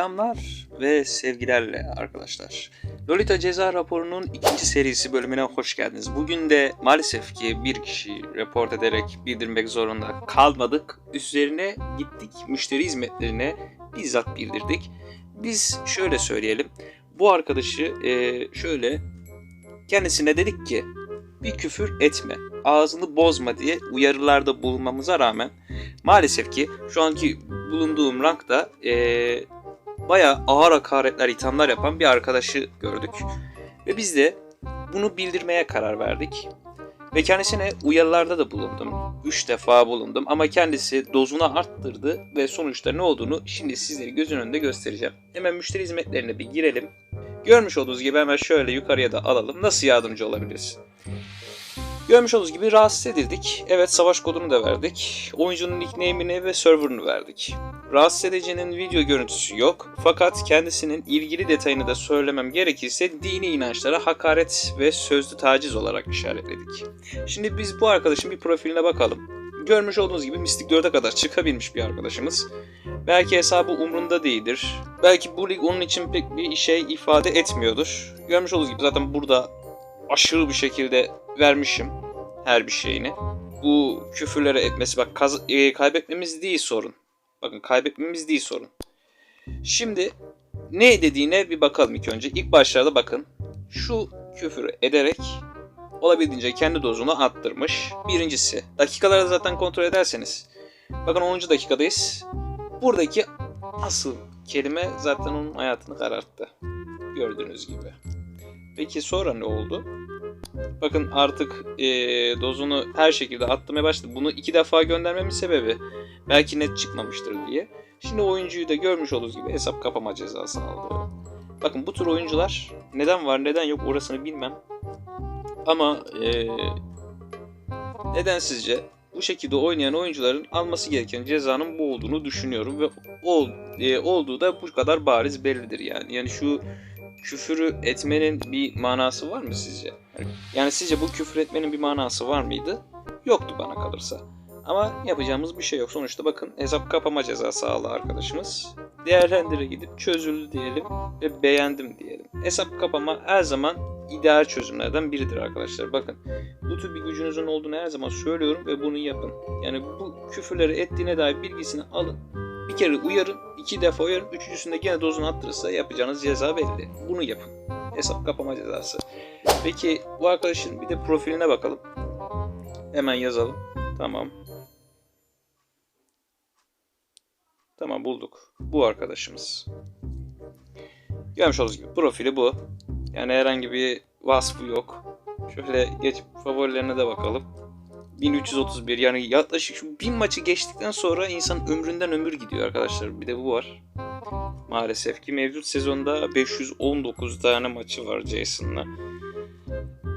Selamlar ve sevgilerle arkadaşlar. Lolita Ceza raporunun ikinci serisi bölümüne hoş geldiniz. Bugün de maalesef ki bir kişi report ederek bildirmek zorunda kalmadık. Üzerine gittik müşteri hizmetlerine bizzat bildirdik. Biz şöyle söyleyelim. Bu arkadaşı eee, şöyle kendisine dedik ki bir küfür etme, ağzını bozma diye uyarılarda bulunmamıza rağmen maalesef ki şu anki bulunduğum rankta eee bayağı ağır hakaretler, ithamlar yapan bir arkadaşı gördük. Ve biz de bunu bildirmeye karar verdik. Ve kendisine uyarılarda da bulundum. 3 defa bulundum ama kendisi dozunu arttırdı ve sonuçta ne olduğunu şimdi sizlere gözün önünde göstereceğim. Hemen müşteri hizmetlerine bir girelim. Görmüş olduğunuz gibi hemen şöyle yukarıya da alalım. Nasıl yardımcı olabiliriz? Görmüş olduğunuz gibi rahatsız edildik. Evet savaş kodunu da verdik. Oyuncunun nickname'ini ve server'ını verdik. Rahatsız edicinin video görüntüsü yok. Fakat kendisinin ilgili detayını da söylemem gerekirse dini inançlara hakaret ve sözlü taciz olarak işaretledik. Şimdi biz bu arkadaşın bir profiline bakalım. Görmüş olduğunuz gibi Mystic 4'e kadar çıkabilmiş bir arkadaşımız. Belki hesabı umrunda değildir. Belki bu lig onun için pek bir şey ifade etmiyordur. Görmüş olduğunuz gibi zaten burada aşırı bir şekilde vermişim her bir şeyini. Bu küfürlere etmesi bak kaz- e, kaybetmemiz değil sorun. Bakın kaybetmemiz değil sorun. Şimdi ne dediğine bir bakalım ilk önce. İlk başlarda bakın şu küfür ederek olabildiğince kendi dozunu attırmış. Birincisi dakikaları zaten kontrol ederseniz. Bakın 10. dakikadayız. Buradaki asıl kelime zaten onun hayatını kararttı. Gördüğünüz gibi. Peki sonra ne oldu? Bakın artık eee, dozunu her şekilde attırmaya başladı. Bunu iki defa göndermemin sebebi belki net çıkmamıştır diye. Şimdi oyuncuyu da görmüş olduğunuz gibi hesap kapama cezası aldı. Bakın bu tür oyuncular neden var neden yok orasını bilmem. Ama eee, neden sizce bu şekilde oynayan oyuncuların alması gereken cezanın bu olduğunu düşünüyorum ve ol, eee, olduğu da bu kadar bariz bellidir yani. Yani şu küfürü etmenin bir manası var mı sizce? Yani sizce bu küfür etmenin bir manası var mıydı? Yoktu bana kalırsa. Ama yapacağımız bir şey yok. Sonuçta bakın hesap kapama cezası aldı arkadaşımız. Değerlendire gidip çözüldü diyelim ve beğendim diyelim. Hesap kapama her zaman ideal çözümlerden biridir arkadaşlar. Bakın bu tür bir gücünüzün olduğunu her zaman söylüyorum ve bunu yapın. Yani bu küfürleri ettiğine dair bilgisini alın. Bir kere uyarın, iki defa uyarın, üçüncüsünde gene dozunu attırırsa yapacağınız ceza belli. Bunu yapın. Hesap kapama cezası. Peki bu arkadaşın bir de profiline bakalım. Hemen yazalım. Tamam. Tamam bulduk. Bu arkadaşımız. Görmüş olduğunuz gibi profili bu. Yani herhangi bir vasfı yok. Şöyle geçip favorilerine de bakalım. 1331 yani yaklaşık şu 1000 maçı geçtikten sonra insan ömründen ömür gidiyor arkadaşlar. Bir de bu var. Maalesef ki mevcut sezonda 519 tane maçı var Jason'la.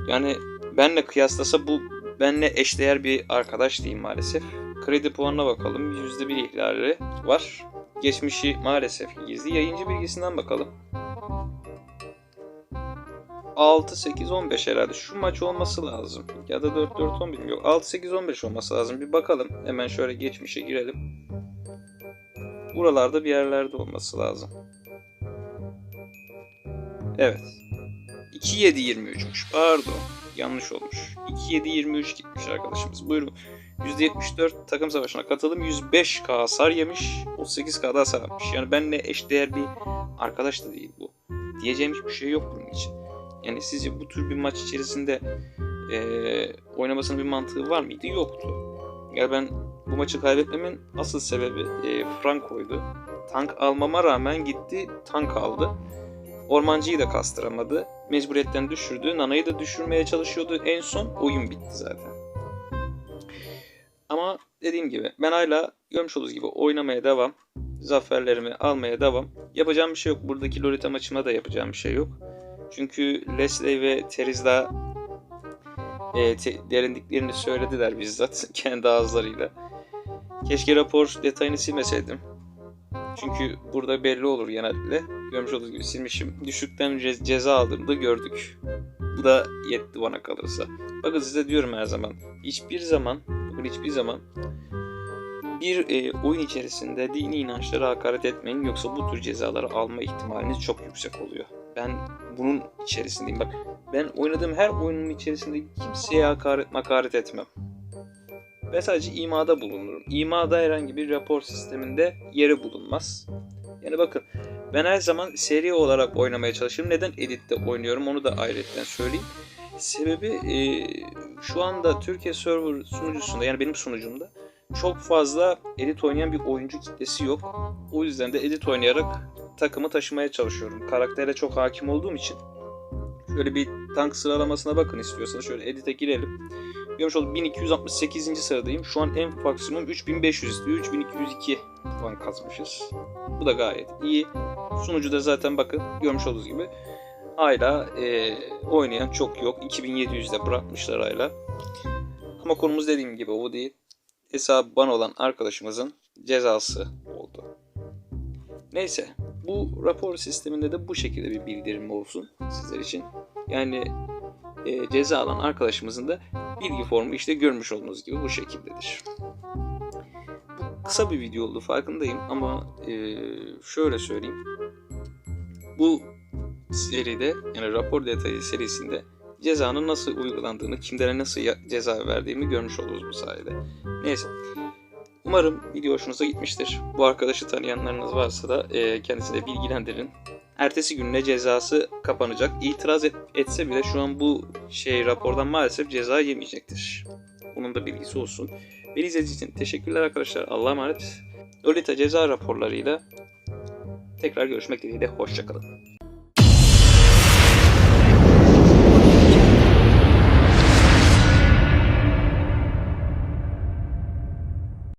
Yani benle kıyaslasa bu benle eşdeğer bir arkadaş değil maalesef. Kredi puanına bakalım. %1 ihlali var. Geçmişi maalesef ki gizli. Yayıncı bilgisinden bakalım. 6, 8, 15 herhalde. Şu maç olması lazım. Ya da 4, 4, 11 mi? Yok. 6, 8, 15 olması lazım. Bir bakalım. Hemen şöyle geçmişe girelim. Buralarda bir yerlerde olması lazım. Evet. 2, 7, 23'müş. Pardon. Yanlış olmuş. 2, 7, 23 gitmiş arkadaşımız. Buyurun. %74 takım savaşına katılım. 105k hasar yemiş. 38k da hasar almış. Yani benimle eşdeğer bir arkadaş da değil bu. Diyeceğim hiçbir şey yok bunun için. Yani sizce bu tür bir maç içerisinde eee oynamasının bir mantığı var mıydı? Yoktu. Yani ben bu maçı kaybetmemin asıl sebebi eee Franco'ydu. Tank almama rağmen gitti tank aldı. Ormancıyı da kastıramadı. Mecburiyetten düşürdü. Nana'yı da düşürmeye çalışıyordu. En son oyun bitti zaten. Ama dediğim gibi ben hala görmüş olduğunuz gibi oynamaya devam. Zaferlerimi almaya devam. Yapacağım bir şey yok. Buradaki Lolita maçıma da yapacağım bir şey yok. Çünkü Leslie ve Terizla e, te- derinliklerini söylediler bizzat kendi ağızlarıyla. Keşke rapor detayını silmeseydim. Çünkü burada belli olur genellikle. Görmüş olduğunuz gibi silmişim. Düşükten ce- ceza aldığımda gördük. Bu da yetti bana kalırsa. Bakın size diyorum her zaman. Hiçbir zaman, bakın hiçbir zaman Bir e, oyun içerisinde dini inançlara hakaret etmeyin yoksa bu tür cezaları alma ihtimaliniz çok yüksek oluyor. Ben bunun içerisindeyim. Bak ben oynadığım her oyunun içerisinde kimseye hakaret makaret etmem. Ben sadece imada bulunurum. İmada herhangi bir rapor sisteminde yeri bulunmaz. Yani bakın ben her zaman seri olarak oynamaya çalışırım. Neden editte oynuyorum onu da ayrıca söyleyeyim. Sebebi e, şu anda Türkiye server sunucusunda yani benim sunucumda çok fazla edit oynayan bir oyuncu kitlesi yok. O yüzden de edit oynayarak takımı taşımaya çalışıyorum. Karaktere çok hakim olduğum için. Şöyle bir tank sıralamasına bakın istiyorsanız. Şöyle edit'e girelim. Görmüş olduk 1268. sıradayım. Şu an en maksimum 3500 istiyor. 3202 puan kazmışız. Bu da gayet iyi. Sunucuda zaten bakın görmüş olduğunuz gibi hala e, oynayan çok yok. 2700'de bırakmışlar hala. Ama konumuz dediğim gibi o değil. Hesabı ban olan arkadaşımızın cezası oldu. Neyse bu rapor sisteminde de bu şekilde bir bildirim olsun sizler için. Yani e, ceza alan arkadaşımızın da bilgi formu işte görmüş olduğunuz gibi bu şekildedir. Bu kısa bir video oldu farkındayım ama e, şöyle söyleyeyim. Bu seride yani rapor detayı serisinde cezanın nasıl uygulandığını, kimlere nasıl ceza verdiğimi görmüş oluruz bu sayede. Neyse. Umarım video hoşunuza gitmiştir. Bu arkadaşı tanıyanlarınız varsa da e, kendisine bilgilendirin. Ertesi gününe cezası kapanacak. İtiraz et- etse bile şu an bu şey rapordan maalesef ceza yemeyecektir. Bunun da bilgisi olsun. Beni izlediğiniz için teşekkürler arkadaşlar. Allah'a emanet. Lolita ceza raporlarıyla tekrar görüşmek dileğiyle. Hoşçakalın.